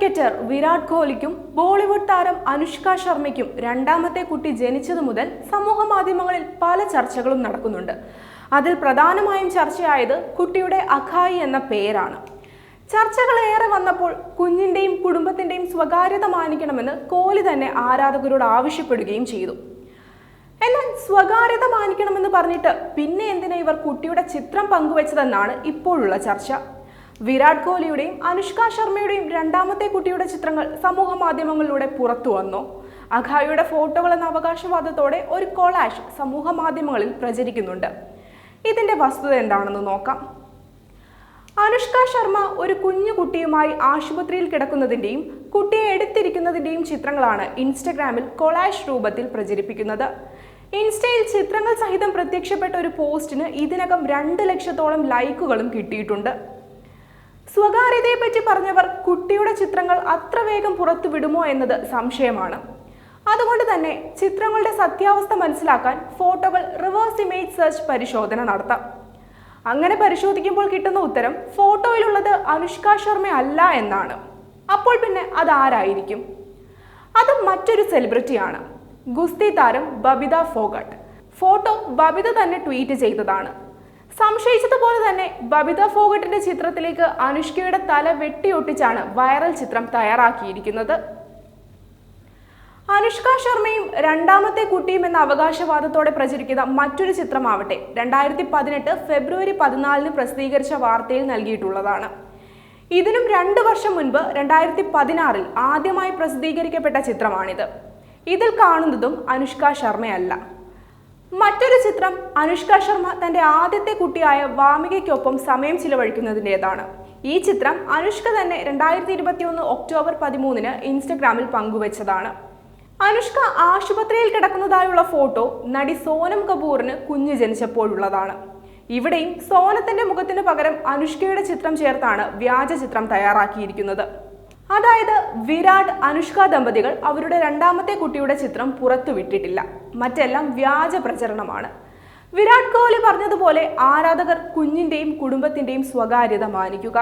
Cricketer Virat കോഹ്ലിക്കും Bollywood താരം അനുഷ്ക ശർമ്മയ്ക്കും രണ്ടാമത്തെ കുട്ടി ജനിച്ചതു മുതൽ സമൂഹ മാധ്യമങ്ങളിൽ പല ചർച്ചകളും നടക്കുന്നുണ്ട്. അതിൽ പ്രധാനമായും ചർച്ചയായത് കുട്ടിയുടെ അഖായി എന്ന പേരാണ്. ചർച്ചകൾ ഏറെ വന്നപ്പോൾ കുഞ്ഞിന്റെയും കുടുംബത്തിന്റെയും സ്വകാര്യത മാനിക്കണമെന്ന് കോഹ്ലി തന്നെ ആരാധകരോട് ആവശ്യപ്പെടുകയും ചെയ്തു. എന്നാൽ സ്വകാര്യത മാനിക്കണമെന്ന് പറഞ്ഞിട്ട് പിന്നെ എന്തിനാ ഇവർ കുട്ടിയുടെ ചിത്രം പങ്കുവച്ചതെന്നാണ് ഇപ്പോഴുള്ള ചർച്ച. വിരാട് കോഹ്ലിയുടെയും അനുഷ്ക ശർമ്മയുടെയും രണ്ടാമത്തെ കുട്ടിയുടെ ചിത്രങ്ങൾ സമൂഹ മാധ്യമങ്ങളിലൂടെ പുറത്തു വന്നു. അഖായുടെ ഫോട്ടോകൾ എന്ന അവകാശവാദത്തോടെ ഒരു കൊളാഷ് സമൂഹ മാധ്യമങ്ങളിൽ പ്രചരിക്കുന്നുണ്ട്. ഇതിന്റെ വസ്തുത എന്താണെന്ന് നോക്കാം. അനുഷ്ക ശർമ്മ ഒരു കുഞ്ഞു കുട്ടിയുമായി ആശുപത്രിയിൽ കിടക്കുന്നതിന്റെയും കുട്ടിയെ എടുത്തിരിക്കുന്നതിന്റെയും ചിത്രങ്ങളാണ് ഇൻസ്റ്റഗ്രാമിൽ കൊളാഷ് രൂപത്തിൽ പ്രചരിപ്പിക്കുന്നത്. ഇൻസ്റ്റയിൽ ചിത്രങ്ങൾ സഹിതം പ്രത്യക്ഷപ്പെട്ട ഒരു പോസ്റ്റിന് ഇതിനകം രണ്ട് ലക്ഷത്തോളം ലൈക്കുകളും കിട്ടിയിട്ടുണ്ട്. സ്വകാര്യതയെപ്പറ്റി പറഞ്ഞവർ കുട്ടിയുടെ ചിത്രങ്ങൾ അത്ര വേഗം പുറത്തു വിടുമോ എന്നത് സംശയമാണ്. അതുകൊണ്ട് തന്നെ ചിത്രങ്ങളുടെ സത്യാവസ്ഥ മനസ്സിലാക്കാൻ ഫോട്ടോകൾ റിവേഴ്സ് ഇമേജ് സെർച്ച് പരിശോധന നടത്താം. അങ്ങനെ പരിശോധിക്കുമ്പോൾ കിട്ടുന്ന ഉത്തരം ഫോട്ടോയിലുള്ളത് അനുഷ്ക ശർമ്മ അല്ല എന്നാണ്. അപ്പോൾ പിന്നെ അത് ആരായിരിക്കും? അത് മറ്റൊരു സെലിബ്രിറ്റിയാണ് ഗുസ്തി താരം ബബിത ഫോഗട്ട്. ഫോട്ടോ ബബിത തന്നെ ട്വീറ്റ് ചെയ്തതാണ്. സംശയിച്ചതുപോലെ തന്നെ ബബിത ഫോഗട്ടിന്റെ ചിത്രത്തിലേക്ക് അനുഷ്കയുടെ തല വെട്ടിയൊട്ടിച്ചാണ് വൈറൽ ചിത്രം തയ്യാറാക്കിയിരിക്കുന്നത്. അനുഷ്ക ശർമ്മയും രണ്ടാമത്തെ കുട്ടിയും എന്ന അവകാശവാദത്തോടെ പ്രചരിക്കുന്ന മറ്റൊരു ചിത്രമാവട്ടെ രണ്ടായിരത്തി പതിനെട്ട് ഫെബ്രുവരി പതിനാലിന് പ്രസിദ്ധീകരിച്ച വാർത്തയിൽ നൽകിയിട്ടുള്ളതാണ്. ഇതിനും രണ്ടു വർഷം മുൻപ് രണ്ടായിരത്തി പതിനാറിൽ ആദ്യമായി പ്രസിദ്ധീകരിക്കപ്പെട്ട ചിത്രമാണിത്. ഇതിൽ കാണുന്നതും അനുഷ്ക ശർമ്മയല്ല. മറ്റൊരു ചിത്രം അനുഷ്ക ശർമ്മ തന്റെ ആദ്യത്തെ കുട്ടിയായ വാമികയ്ക്കൊപ്പം സമയം ചിലവഴിക്കുന്നതിന്റെതാണ് ഈ ചിത്രം അനുഷ്ക തന്നെ രണ്ടായിരത്തി ഇരുപത്തിയൊന്ന് ഒക്ടോബർ പതിമൂന്നിന് ഇൻസ്റ്റഗ്രാമിൽ പങ്കുവച്ചതാണ്. അനുഷ്ക ആശുപത്രിയിൽ കിടക്കുന്നതായുള്ള ഫോട്ടോ നടി സോനം കപൂറിന് കുഞ്ഞ് ജനിച്ചപ്പോഴുള്ളതാണ്. ഇവിടെയും സോനത്തിന്റെ മുഖത്തിന് പകരം അനുഷ്കയുടെ ചിത്രം ചേർത്താണ് വ്യാജ ചിത്രം തയ്യാറാക്കിയിരിക്കുന്നത്. അതായത് വിരാട് അനുഷ്ക ദമ്പതികൾ അവരുടെ രണ്ടാമത്തെ കുട്ടിയുടെ ചിത്രം പുറത്തുവിട്ടിട്ടില്ല. മറ്റെല്ലാം വ്യാജ പ്രചരണമാണ്. വിരാട് കോഹ്ലി പറഞ്ഞതുപോലെ ആരാധകർ കുഞ്ഞിന്റെയും കുടുംബത്തിന്റെയും സ്വകാര്യത മാനിക്കുക.